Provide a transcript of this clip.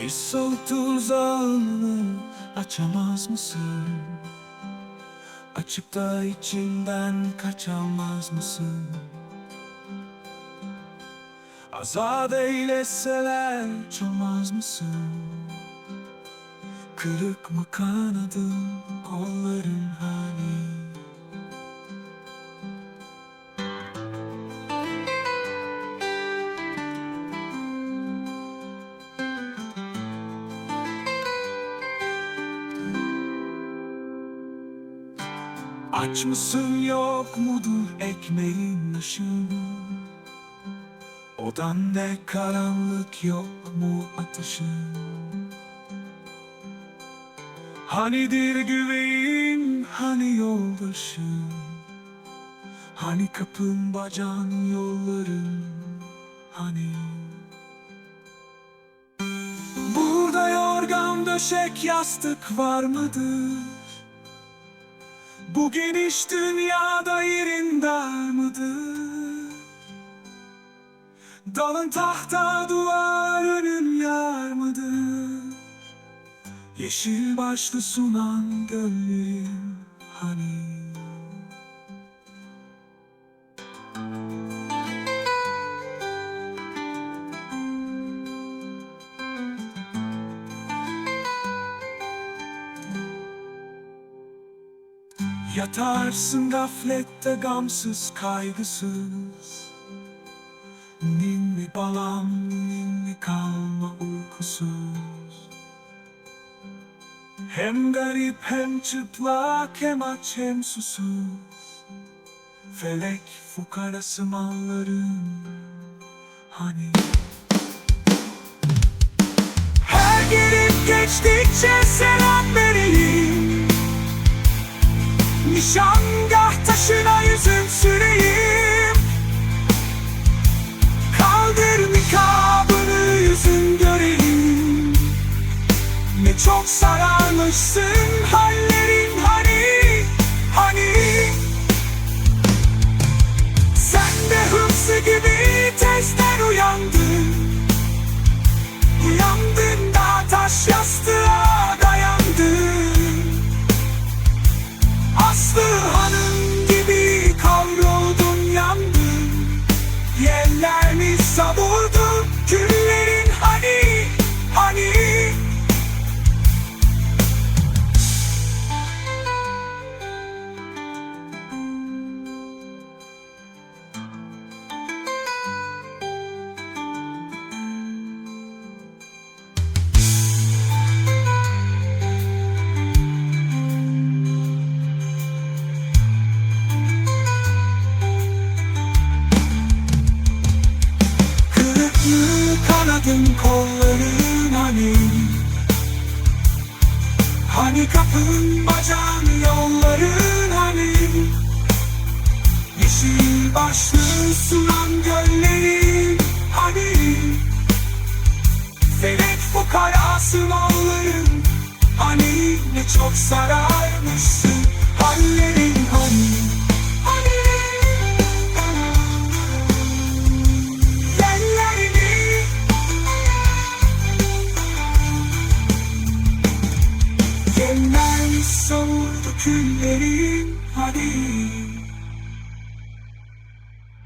Hiç soğuk tuzağını açamaz mısın? Açıp da içinden kaçamaz mısın? Azat eyleseler çolmaz mısın? Kırık mı kanadın kolların hani? Aç mısın yok mudur ekmeğin ışığı Odan ne karanlık yok mu ateşin Hanidir güveyin hani yoldaşın Hani kapın bacağın yolların hani? Burada yorgan döşek yastık var mıdır? Bu geniş dünyada yerin dar mıdır? Dalın tahta duvarının yar mıdır? Yeşil başlı sunan göllerin hani? Yatarsın gaflette gamsız kaygısız. Ninni balam ninni kalma uykusuz? Hem garip hem çıplak hem aç hem susuz. Felek fukarası malların hani. Her gelip geçtikçe selam Nişangah taşına yüzüm süreyim. Kaldır nikabını yüzün göreyim Ne çok sararmışsın hallerin hani Hani. Sen de hıfzı gibi kanadın kolların hani? Hani kapın bacağın yolların hani? Yeşil başlı sunan göllerin hani? Felek fukarası malların Hani? Ne çok sararmışsın hallerin Yerler savurdu küllerin Hadi